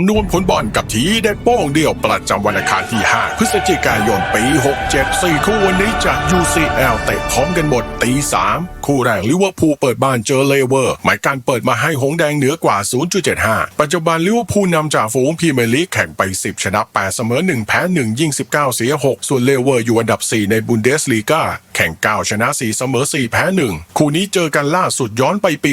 ำนวณผลบอลกับทีเด็ดโป้งเดียวประจำวันอังคารที่ 5 พฤศจิกายนปี 67 4คู่วันนี้จาก UCL เตะพร้อมกันหมดตี 3 คู่แรกลิเวอร์พูลเปิดบ้านเจอเลเวอร์ หมายการเปิดมาให้หงแดงเหนือกว่า 0.75 ปัจจุบันลิเวอร์พูลนำจากฝูงพรีเมียร์ลีกแข่งไป 10 ชนะ 8 เสมอ 1 แพ้ 1 ยิง 19 เสีย 6 ส่วนเลเวอร์อยู่อันดับ 4 ในบุนเดสลีกา ข่ง 9 ชนะ 4 เสมอ 4 แพ้ 1 คู่นี้เจอกันล่าสุดย้อนไปปี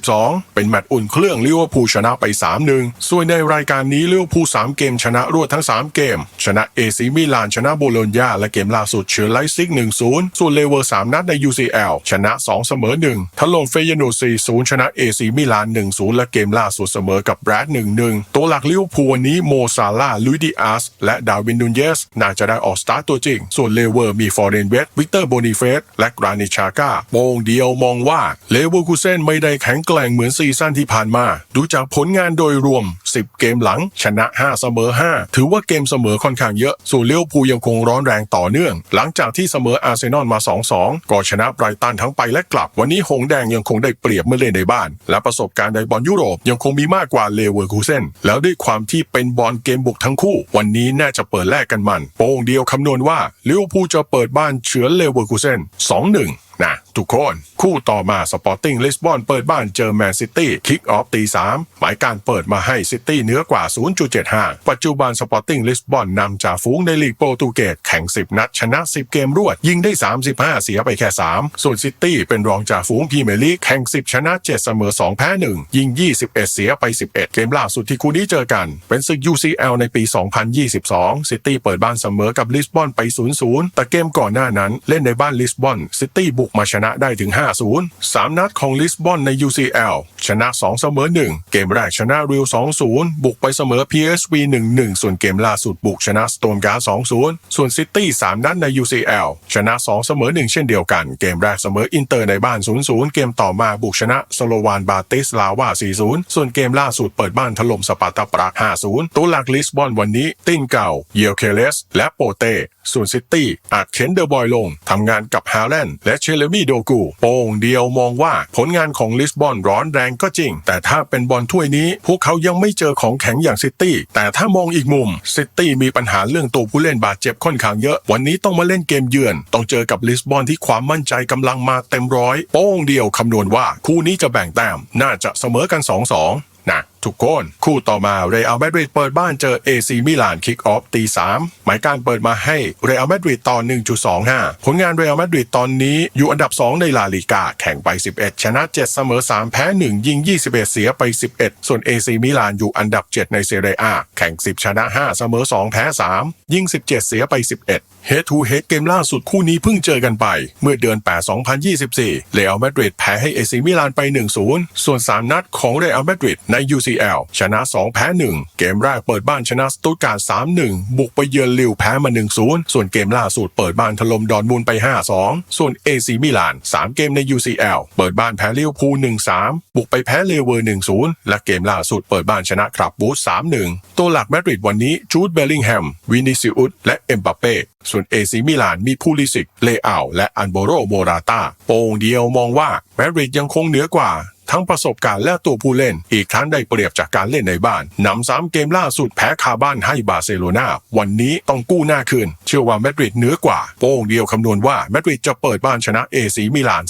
2012 เป็นแมตช์อุ่นเครื่องลิเวอร์พูลชนะไป 3-1 ส่วนในรายการนี้ลิเวอร์พูล3 เกมชนะรวดทั้ง 3 เกม ชนะเอซีมิลานชนะโบโลญญาและเกมล่าสุดเชอร์ไลซิก 1-0 ส่วนเลเวอร์ 3 นัดใน UCL ชนะ 2 เสมอ 1ถล่มเฟยโนูด4-0ชนะเอซีมิลาน 1-0 และเกมล่าสุดเสมอกับแบรด 1-1 ตัวหลักลิเวอร์พูลวันนี้โมซาลาลุยดิอาสและดาวินนูนเยสน่าจะได้ออกสตาร์ทตัวจริง ส่วนเลเวอร์มีฟอร์เรนเวสวิกเตอร์โบนเฟสและกรานิชาก้าโมงเดียวมองว่าเลเวอร์คูเซนไม่ได้แข็งแกร่งเหมือนซีซั่นที่ผ่านมา ดูจากผลงานโดยรวม 10 เกมหลัง ชนะ 5 เสมอ 5 ถือว่าเกมเสมอค่อนข้างเยอะ ส่วนเลี้ยวภูยังคงร้อนแรงต่อเนื่อง หลังจากที่เสมออาร์เซนอลมา 2-2 ก็ชนะไบรตันทั้งไปและกลับ วันนี้หงแดงยังคงได้เปรียบเมื่อเล่นในบ้าน และประสบการณ์ในบอลยุโรปยังคงมีมากกว่าเลเวอร์คูเซนแล้วด้วยความที่เป็นบอลเกมบุกทั้งคู่ วันนี้น่าจะเปิดแลกกันมันโป้งเดียวคำนวณว่าลิเวอร์พูลจะเปิดบ้านเฉือนเลเวอร์อร์คูเซน2-1นะ ทุกคน คู่ต่อมาสปอร์ติ้งลิสบอนเปิดบ้านเจอแมนซิตี้คิกออฟตีสามหมายการเปิดมาให้ซิตี้เหนือกว่า 0.75 ปัจจุบันสปอร์ติ้งลิสบอนนำจากฝูงในลีกโปรตุเกสแข่ง 10 นัด ชนะ 10 เกมรวด ยิงได้ 35 เสียไปแค่ 3 ส่วนซิตี้เป็นรองจากฝูงพรีเมียร์ลีกแข่ง 10 ชนะ 7 เสมอ 2 แพ้ 1 ยิง 21 เสียไป 11 เกมล่าสุดที่คู่นี้เจอกัน เป็นศึก UCL ในปี 2022 ซิตี้เปิดบ้านเสมอกับลิสบอนไป 0-0 แต่เกมก่อนหน้านั้นเล่นในบ้านลิสบอนซิตี้บุกมาชนะนะได้ถึง 5-0 3 นัดของลิสบอนใน UCL ชนะ 2 เสมอ 1 เกมแรกชนะริว 2-0 บุกไปเสมอ PSV 1-1 ส่วนเกมล่าสุดบุกชนะสโตนการ์2-0 ส่วนซิตี้3นัดใน UCL ชนะ 2 เสมอ 1 เช่นเดียวกัน เกมแรกเสมออินเตอร์ในบ้าน 0-0 เกมต่อมาบุกชนะสโลวานบาติสลาวา 4-0 ส่วนเกมล่าสุดเปิดบ้านถล่มสปาร์ตาปราก 5-0 ตัวหลักลิสบอนวันนี้ ตินเก่า เยลเคเลส และโปเต ส่วนซิตี้อาจเข็นเดอะบอยลงทำงานกับฮาแลนด์และเชลมี่โดกู โป่งเดียวมองว่าผลงานของลิสบอนร้อนแรงก็จริง แต่ถ้าเป็นบอลถ้วยนี้ พวกเขายังไม่เจอของแข็งอย่างซิตี้แต่ถ้ามองอีกมุมซิตี้มีปัญหาเรื่องตัวผู้เล่นบาดเจ็บค่อนข้างเยอะ วันนี้ต้องมาเล่นเกมเยือน ต้องเจอกับลิสบอนที่ความมั่นใจกำลังมาเต็มร้อยโป้งเดียวคำนวณว่าคู่นี้จะแบ่งแต้มน่าจะเสมอกัน 2-2นะ ทุกคน คู่ต่อมาเรอัลมาดริดเปิดบ้านเจอเอซีมิลานคิกออฟตีสามหมายการเปิดมาให้เรอัลมาดริดต่อ1.25 ผลงานเรอัลมาดริดตอนนี้อยู่อันดับ 2 ในลาลิกาแข่งไป 11 ชนะ 7 เสมอ 3 แพ้ 1 ยิง 21 เสียไป 11 ส่วนเอซีมิลานอยู่อันดับ 7 ในเซเรียอาแข่ง 10 ชนะ 5 เสมอ 2 แพ้ 3 ยิง 17 เสียไป 11 เฮดทูเฮดเกมล่าสุดคู่นี้เพิ่งเจอกันไป เมื่อเดือน 8 2024 เรอัลมาดริดแพ้ให้เอซีมิลานไป 1-0 ส่วน 3 นัดของเรอัลมาดริดใน UCL ชนะ 2 แพ้ 1 เกมแรกเปิดบ้านชนะสตุตการ์ด3-1 บุกไปเยือนลิวแพ้มา 1-0 ส่วนเกมล่าสุดเปิดบ้านถล่มดอนมูลไป 5-2 ส่วนเอซีมิลาน 3 เกมใน UCL เปิดบ้านแพ้ลิวพู1-3 บุกไปแพ้เลเวอร์ 1-0 และเกมล่าสุดเปิดบ้านชนะครับบูธ3-1 ตัวหลักแมดริดวันนี้จูดเบลลิงแฮม วินิซิอุสและเอ็มบัปเป้ส่วนเอซีมิลานมีพูลิสิก เลอาและอันโบโรโมราตาโป่งเดียวมองว่าแมดริดยังคงเหนือกว่า ทั้งประสบการณ์และตัวผู้เล่น อีกทั้งได้เปรียบจากการเล่นในบ้านนำสามเกมล่าสุดแพ้คาบ้านให้บาร์เซโลนาวันนี้ต้องกู้หน้าคืน เชื่อว่าแมดริดเหนือกว่า โป้งเดียวคำนวณว่าแมดริดจะเปิดบ้านชนะเอซีมิลาน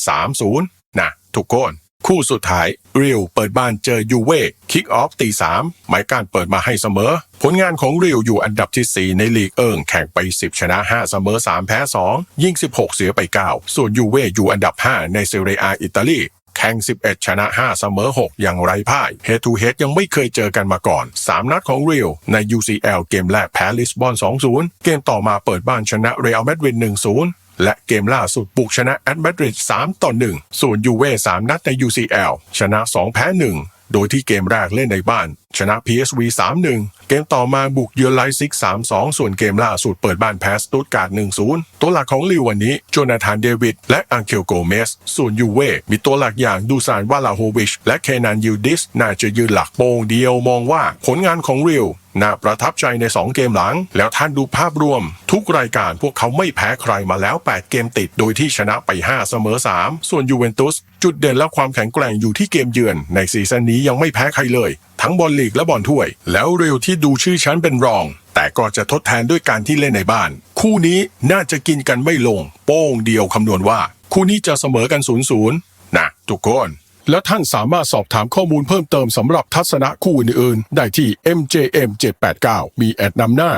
3-0 นะทุกคนคู่สุดท้ายเริวเปิดบ้านเจอยูเว่คิกออฟตีสามหมายการเปิดมาให้เสมอ ผลงานของเริวอยู่อันดับที่ 4 ในลีกเอิงแข่งไป 10 ชนะ 5 เสมอ 3 แพ้ 2 ยิ่ง 16 เสียไป 9 ส่วนยูเว่อยู่อันดับ 5 ในเซเรียอิตาลี แข่ง 11 ชนะ 5 เสมอ 6 อย่างไร้พ่ายเฮทูเฮดยังไม่เคยเจอกันมาก่อน 3 นัดของเรียลใน UCL เกมแรกแพ้ลิสบอน 2-0 เกมต่อมาเปิดบ้านชนะเรอัลมาดริด1-0และเกมล่าสุดบุกชนะแอตมาดริด3ต่อ1ส่วนยูเว่3นัดใน UCL ชนะ 2 แพ้ 1 โดยที่เกมแรกเล่นในบ้าน ชนะ PSV 3-1 เกมต่อมาบุกเยือนไลซิก 3-2 ส่วนเกมล่าสุดเปิดบ้านแพ้สตุตการ์ด1-0 ตัวหลักของลิววันนี้โจนาธานเดวิดและอังเคลโกเมส ส่วนยูเว่มีตัวหลักอย่างดูซานวาลาโฮวิช และเคนันยูดิส น่าจะยืนหลักโปงเดียวมองว่าผลงานของริวน่าประทับใจใน 2 เกมหลัง แล้วท่านดูภาพรวม ทุกรายการพวกเขาไม่แพ้ใครมาแล้ว 8 เกมติด โดยที่ชนะไป 5 เสมอ 3 ส่วนยูเวนตุส จุดเด่นและความแข็งแกร่งอยู่ที่เกมเยือน ในซีซั่นนี้ยังไม่แพ้ใครเลยทั้งบอลลีกและบอลถ้วย แล้วเร็วที่ดูชื่อชั้นเป็นรอง แต่ก็จะทดแทนด้วยการที่เล่นในบ้าน คู่นี้น่าจะกินกันไม่ลง โป้งเดียวคำนวณว่า คู่นี้จะเสมอกัน0ูนย์นะทุกคนและท่านสามารถสอบถามข้อมูลเพิ่มเติมสำหรับทัศนะคู่อื่นๆ ได้ที่ MJM 789 มีแอดนำหน้า